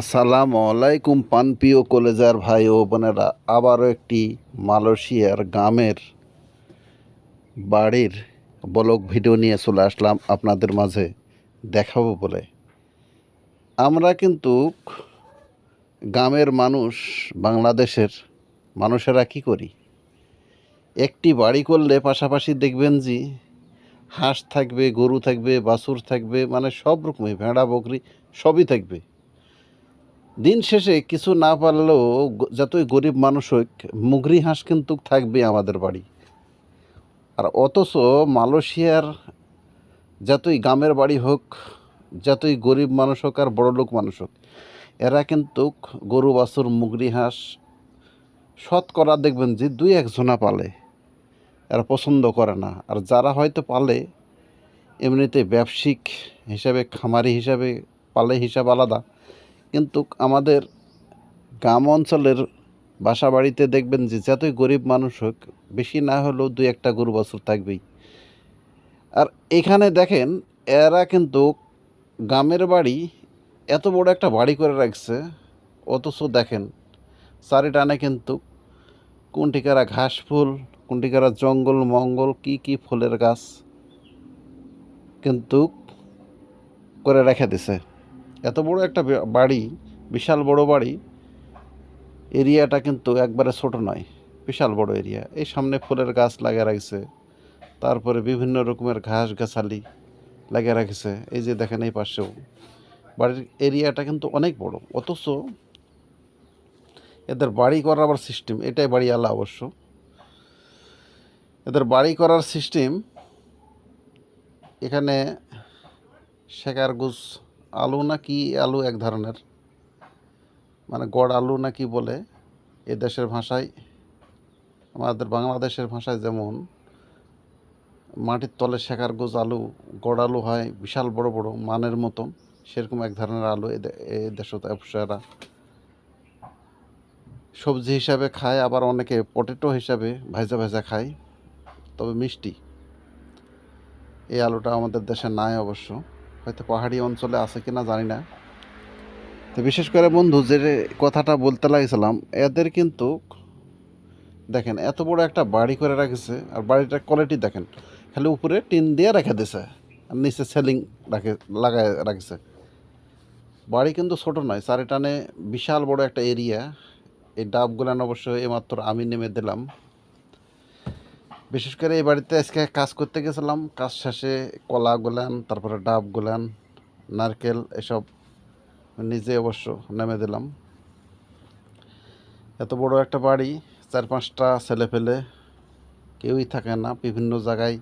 আসসালামু আলাইকুম পানপিও কলেজার ভাই ও বোনেরা, আবারও একটি মালয়েশিয়ার গ্রামের বাড়ির ব্লগ ভিডিও নিয়ে চলে আসলাম আপনাদের মাঝে দেখাবো বলে। আমরা কিন্তু গ্রামের মানুষ, বাংলাদেশের মানুষেরা কি করি? একটি বাড়ি করলে পাশাপাশি দেখবেন যে হাঁস থাকবে, গরু থাকবে, বাছুর থাকবে মানে সব রকমই, ভেড়া, বকরি সবই থাকবে। দিন শেষে কিছু না পারলেও যতই গরিব মানুষ হোক, মুগরি হাঁস কিন্তু থাকবে আমাদের বাড়ি। আর অথচ মালয়েশিয়ার যতই গ্রামের বাড়ি হোক, যতই গরিব মানুষ হোক আর বড়লোক মানুষ হোক, এরা কিন্তু গরু, বাছুর, মুগরি, হাঁস শতকরা দেখবেন যে দুই একজনা পালে। এরা পছন্দ করে না। আর যারা হয়তো পালে, এমনিতে ব্যবসায়িক হিসাবে, খামারি হিসাবে পালে হিসাব আলাদা। কিন্তু আমাদের গ্রাম অঞ্চলের বাসা বাড়িতে দেখবেন যে যতই গরিব মানুষ হোক, বেশি না হলেও দুই একটা গরু বছর থাকবেই। আর এখানে দেখেন, এরা কিন্তু গ্রামের বাড়ি এত বড় একটা বাড়ি করে রাখছে, অথচ দেখেন, চারিটানে কিন্তু কোনটিকারা ঘাস ফুল, কোনটিকারা জঙ্গল মঙ্গল, কি কি ফুলের গাছ কিন্তু করে রেখে দিছে। এত বড় একটা বাড়ি, বিশাল বড় বাড়ি, এরিয়াটা কিন্তু একবারে ছোট নয়, বিশাল বড় এরিয়া। এই সামনে ফুলের গাছ লাগিয়ে রাখছে, তারপরে বিভিন্ন রকমের ঘাস গাছালি লাগিয়ে রাখছে। এই যে দেখেন এই পাশেও। বাড়ির এরিয়াটা কিন্তু অনেক বড়, অথচ এদের বাড়ি করার আবার সিস্টেম এটাই বাড়ি আলা অবশ্য। এদের বাড়ি করার সিস্টেম এখানে শেখার গুছ আলু না কি আলু এক ধরনের? মানে গড় আলু না কি বলে এ দেশের ভাষায়, আমাদের বাংলাদেশের ভাষায় যেমন, মাটির তলে শেখার গোজ আলু, গড় আলু হয় বিশাল বড় বড় মানের মতন, সেরকম এক ধরনের আলু এ দে- এ দেশে ব্যবসায়ীরা সবজি হিসাবে খায়, আবার অনেকে পটেটো হিসাবে ভাজা ভাজা খায়, তবে মিষ্টি। এই আলুটা আমাদের দেশে নাই অবশ্য। হয়তো পাহাড়ি অঞ্চলে আছে কিনা জানি না। তো বিশেষ করে বন্ধু, যে কথাটা বলতে লাগছিলাম, এদের কিন্তু দেখেন, এত বড় একটা বাড়ি করে রাখেছে, আর বাড়িটার কোয়ালিটি দেখেন, খালি উপরে টিন দিয়ে রেখে দিছে আর নিচে সেলিং রাখে, লাগায় রাখছে। বাড়ি কিন্তু ছোট নয়, চারিটানে বিশাল বড় একটা এরিয়া এই ডাবগুলান অবশ্য এমাত্র আমি নেমে দিলাম। বিশেষ করে এই বাড়িতে আজকে কাজ করতে গেছিলাম। কাজ শেষে কলা গুলান, তারপরে ডাব গুলান, নারকেল এসব নিজে অবশ্য নেমে দিলাম। এত বড় একটা বাড়ি, চার পাঁচটা ছেলে ফেলে কেউই থাকে না, বিভিন্ন জায়গায়